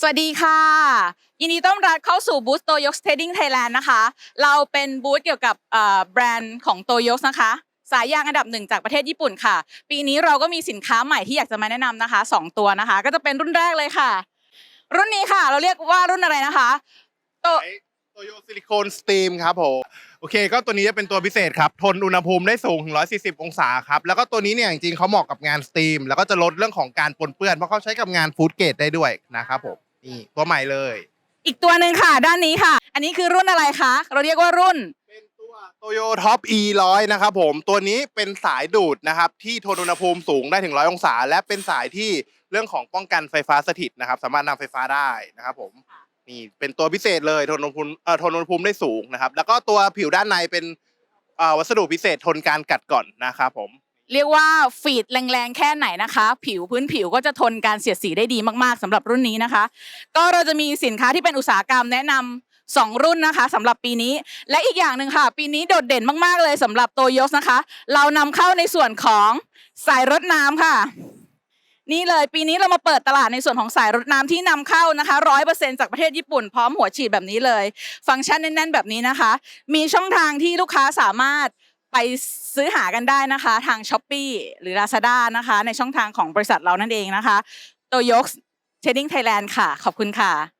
สวัสดีค่ะ ยินดีต้อนรับเข้าสู่บูธโตโยก Trading Thailand นะคะ เราเป็นบูธเกี่ยวกับแบรนด์ของโตโยกนะคะ สายยางอันดับหนึ่งจากประเทศญี่ปุ่นค่ะ ปีนี้เราก็มีสินค้าใหม่ที่อยากจะมาแนะนำนะคะสองตัวนะคะ ก็จะเป็นรุ่นแรกเลยค่ะ รุ่นนี้ค่ะ เราเรียกว่ารุ่นอะไรนะคะโตโตโยซิลิโคนสตีมครับผมโอเค ก็ตัวนี้จะเป็นตัวพิเศษครับ ทนอุณหภูมิได้สูงถึง140 องศาครับ แล้วก็ตัวนี้เนี่ยจริงๆเขาเหมาะกับงานสตรีม แล้วก็จะลดเรื่องของการปนเปื้อนเพราะเขาใช้กับงานฟู้ดเกรดได้ด้วยนะครับผม นี่ตัวใหม่เลย อีกตัวหนึ่งค่ะ ด้านนี้ค่ะ อันนี้คือรุ่นอะไรคะ เราเรียกว่ารุ่น เป็นตัวโตโยท็อป E 100นะครับผมตัวนี้เป็นสายดูดนะครับ ที่ทนอุณหภูมิสูงได้ถึง100องศา และเป็นสายที่เรื่องของป้องกันไฟฟ้าสถิตนะครับ สามารถนำไฟฟ้าได้นะครับผมนี่เป็นตัวพิเศษเลยทนอุณหภูมิเอ่อทนอุณหภูมิได้สูงนะครับ แล้วก็ตัวผิวด้านในเป็นเอ่อวัสดุพิเศษทนการกัดก่อนนะครับผม เรียกว่าฟีดแรงๆแค่ไหนนะคะ ผิวพื้นผิวก็จะทนการเสียดสีได้ดีมากๆสำหรับรุ่นนี้นะคะ ก็เราจะมีสินค้าที่เป็นอุตสาหกรรมแนะนำสองรุ่นนะคะสำหรับปีนี้ และอีกอย่างหนึ่งค่ะ ปีนี้โดดเด่นมากๆเลยสำหรับโตโยสนะคะ เรานำเข้าในส่วนของสายรถน้ำค่ะ นี่เลยปีนี้เรามาเปิดตลาดในส่วนของสายรถน้ำที่นำเข้านะคะร้อยเปอร์เซ็นจากประเทศญี่ปุ่นพร้อมหัวฉีดแบบนี้เลย ฟังก์ชันแน่นๆ แบบนี้นะคะ มีช่องทางที่ลูกค้าสามารถ ไปซื้อหากันได้นะคะ ทาง s h อ p e e หรือ Lazada นะคะ ในช่องทางของบริษัทเรานั่นเองนะคะโตโยกเชดดิ้งไทยแลนด์ค่ะ ขอบคุณค่ะ